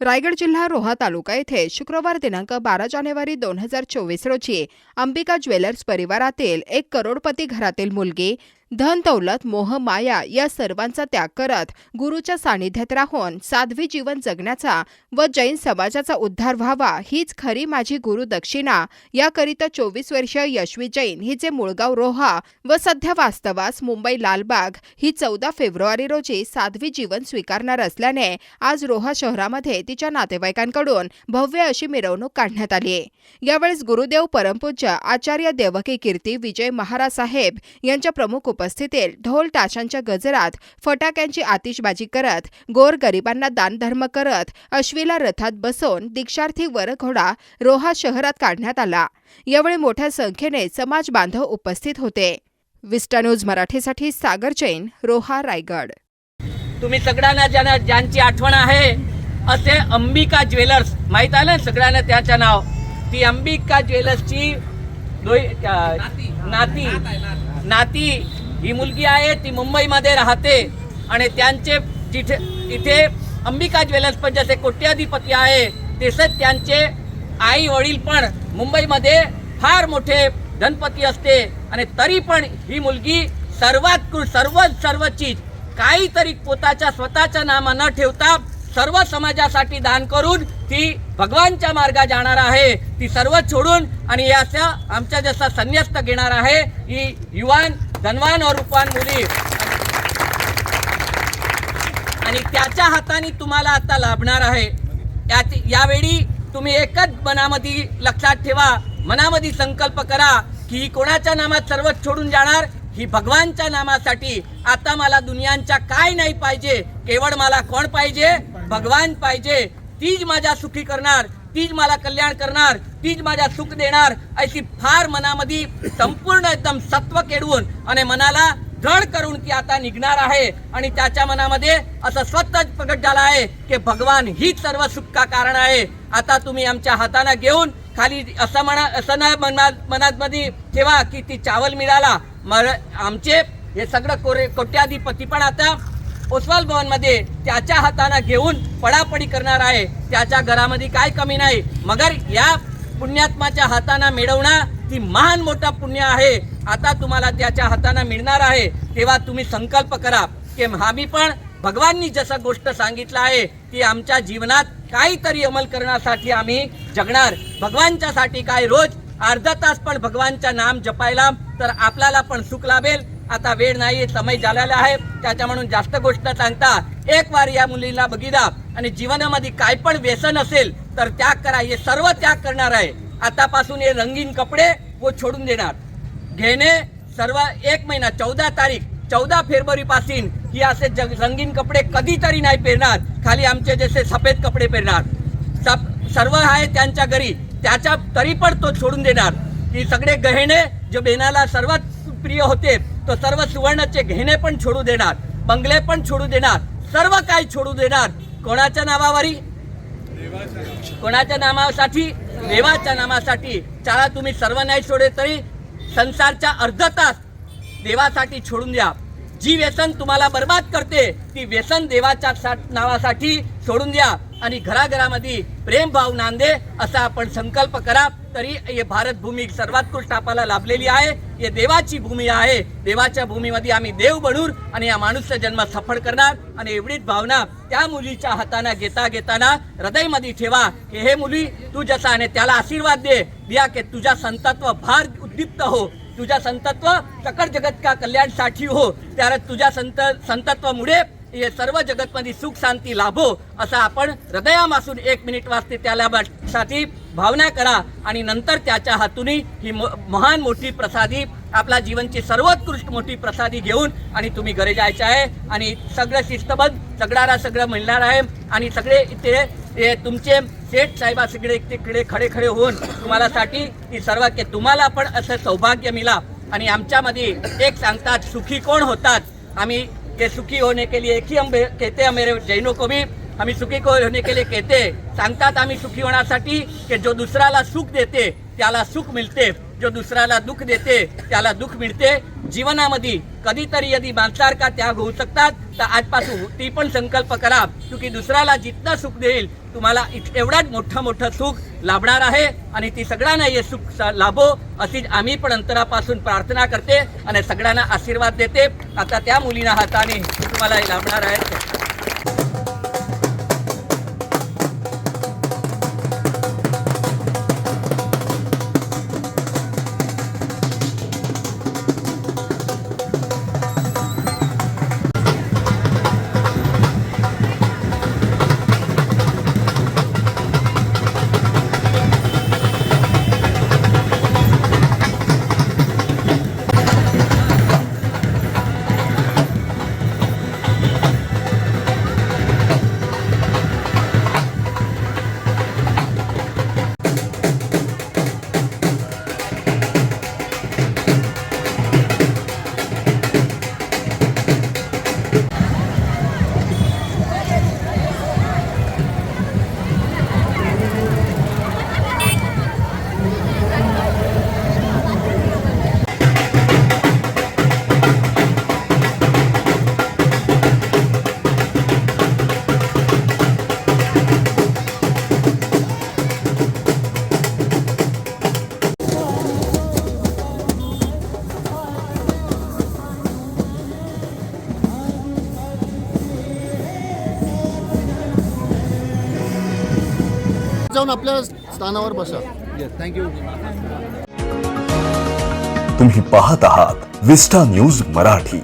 रायगड जिल्हा रोहा तालुका येथे शुक्रवार दिनांक बारा जानेवारी दोन हजार चोवीस रोजी अंबिका ज्वेलर्स परिवारातील एक करोडपती घरातील मुलगी धन दौलत मोह माया या सर्वांचा त्याग करत गुरुच्या सानिध्यात राहून साध्वी जीवन जगण्याचा व जैन समाजाचा उद्धार व्हावा हीच खरी माझी गुरु दक्षिणा. याकरिता चोवीस वर्षीय यशवी जैन हिचे मुळगाव रोहा व सध्या वास्तवास मुंबई लालबाग ही चौदा फेब्रुवारी रोजी साध्वी जीवन स्वीकारणार असल्याने आज रोहा शहरामध्ये तिच्या नातेवाईकांकडून भव्य अशी मिरवणूक काढण्यात आली यावेळेस गुरुदेव परमपूज्य आचार्य देवकी कीर्ती विजय महाराज साहेब यांच्या प्रमुख उपस्थितीत ढोल ताशांच्या गजरात फटाक्यांची आतिषबाजी करत गोर गरिबांना दानधर्म करत अश्वीला रथात बसवून दीक्षार्थी वरघोडा रोहा शहरात काढण्यात आला. यावेळी मोठ्या संख्येने समाज बांधव उपस्थित होते. विस्टा न्यूज मराठीसाठी सागर जैन रोहा रायगड. तुम्ही सगळ्यांना ज्यांना ज्यांची आठवण आहे असे अंबिका ज्वेलर्स माहीत आहे ना सगळ्यांना त्याचं नाव? ती अंबिका ज्वेलर्सची नाती. नाती. ही मुलगी आहे ती मुंबईमध्ये राहते आणि त्यांचे जिथे इथे अंबिका ज्वेलर्स पण ज्याचे कोट्याधिपती आहे तसेच त्यांचे आई वडील पण मुंबईमध्ये फार मोठे धनपती असते. आणि तरी पण ही मुलगी सर्वात कृ- सर्व सर्व चीज काहीतरी पोताच्या स्वतःच्या नामा न ठेवता सर्व समाजासाठी दान करून ती भगवानच्या मार्गा जाणार आहे. ती सर्व सोडून आणि याचा आमच्या जसा संन्यस्त घेणार आहे ही युवान धनवान और रूपवान मुली. आणि त्याच्या हाताने तुम्हाला आता लाभणार आहे. यावेळी तुम्ही एकच मनामध्ये लक्षात ठेवा मनामध्ये संकल्प करा की ही कोणाच्या नामात सर्वच सोडून जाणार ही भगवानच्या नामासाठी. आता मला दुनियांच्या काय नाही पाहिजे केवळ मला कोण पाहिजे? भगवान पाहिजे. तीच माझ्या सुखी करणार. तीच मला कल्याण करणार तीच माझ्या सुख देणार अशी फार मनामध्ये संपूर्ण एकदम सत्व केडवून आणि मनाला दृढ करून ती आता निघणार आहे. आणि त्याच्या मनामध्ये असं स्वतःच प्रकट झालं आहे की भगवान हीच सर्व सुख का कारण आहे. आता तुम्ही आमच्या हाताने घेऊन खाली असं म्हणा असं नाही मनात मनात मध्ये ठेवा की ती चावल मिळाला. मग आमचे हे सगळं कोरे कोट्याधिपती पण आता ओसवाल भवनमध्ये त्याच्या हाताने घेऊन पडापडी करणार आहे. त्याच्या घरामध्ये काय कमी नाही. मगर या पुण्यात्माच्या हाताने मिळवणं ती महान मोठा पुण्य आहे. आता तुम्हाला त्याच्या हाताने मिळणार आहे. तेव्हा तुम्ही संकल्प करा की आम्ही पण भगवाननी जसं गोष्ट सांगितलं आहे ती आमच्या जीवनात काहीतरी अंमल करण्यासाठी आम्ही जगणार. भगवानच्यासाठी काय रोज अर्धा तास पण भगवानचं नाम जपायला तर आपल्याला पण सुख लाभेल. आता वेळ नाही समय झालेला आहे. त्याच्या म्हणून जास्त गोष्ट सांगता एक वार या मुलीला बघितला आणि जीवनामध्ये काय पण व्यसन असेल तर त्याग करा. हे सर्व त्याग करणार आहे. आतापासून हे रंगीन कपडे वो छोडून देणार. घेणे सर्व एक महिना चौदा तारीख चौदा फेब्रुवारी पासून ही असे जग रंगीन कपडे कधीतरी नाही पेरणार. खाली आमचे जसे सफेद कपडे पेरणार. सब सर्व आहे त्यांच्या घरी. त्याच्या तरी पण तो सोडून देणार. की सगळे गहिणे जे बेनाला सर्वात प्रिय होते तो सर्व सुवर्णाचे घेणे पण छोडू देणार बंगले पण छोडू देणार सर्व काही छोडू देणार. कोणाच्या नावावरी? कोणाच्या नामासाठी? देवाच्या नामासाठी. चाळा तुम्ही सर्व नाही सोडे तरी संसारच्या अर्ध तास देवासाठी छोडून द्या. जी व्यसन तुम्हाला बर्बाद करते ती व्यसन देवाच्या नावासाठी सोडून द्या. आणि घराघरामध्ये प्रेमभाव नांदे असा आपण संकल्प करा. तरी हे भारत भूमी सर्वात्कृष्ट आपल्याला लाभलेली आहे. हे देवाची भूमी आहे. देवाच्या भूमीमध्ये आम्ही देव बनून आणि या माणूसचा जन्म सफळ करणार. आणि एवढीच भावना त्या मुलीच्या हाताने घेता घेताना हृदयमध्ये ठेवा. की हे मुली तू जसा आणि त्याला आशीर्वाद दे. दिया की तुझ्या संतत्व फार उद्दीप्त हो. तुझा संतत्व सकळ जगत का कल्याणसाठी हो? त्याला तुझ्या संत संतत्वामुळे हे सर्व जगतमध्ये सुख शांती लाभो असं आपण हृदयापासून एक मिनिट वाजते त्याला साठी भावना करा आणि नंतर त्याच्या हातूनही ही म- महान मोठी प्रसादी आपल्या जीवनची सर्वोत्कृष्ट मोठी प्रसादी घेऊन आणि तुम्ही घरी जायचे आहे आणि सगळं शिस्तबद्ध सगळ्याला सगळं मिळणार आहे आणि सगळे इथे हे तुमचे सेठ साहेबा सगळे तिकडे खडे खडे होऊन तुम्हाला साठी की सर्व तुम्हाला पण असं सौभाग्य मिळा आणि आमच्यामध्ये एक सांगतात सुखी कोण होतात? आम्ही के सुखी होने के लिए एक ही हम कहते हैं मेरे जैनों को भी आम्ही सुखी को होने के लिए कहते सांगतात आम्ही सुखी होण्यासाठी की जो दुसऱ्याला सुख देते त्याला सुख मिळते. जो दुसऱ्याला दुःख देते त्याला दुःख मिळते. जीवनामध्ये कधीतरी यदि माणसारखा त्याग होऊ शकतात तर आजपासून ती पण संकल्प करा की दुसऱ्याला जितना सुख देईल तुम्हाला इत- एवढाच मोठं मोठं सुख लाभणार आहे आणि ती सगळ्यांना हे सुख लाभो अशी आम्ही पण अंतरापासून प्रार्थना करते आणि सगळ्यांना आशीर्वाद देते. आता त्या मुलीना हाताने तुम्हाला हे लाभणार आहे. जाऊन आपल्या स्थानावर बसा. थँक्यू तुम्ही पाहत आहात विस्टा न्यूज मराठी.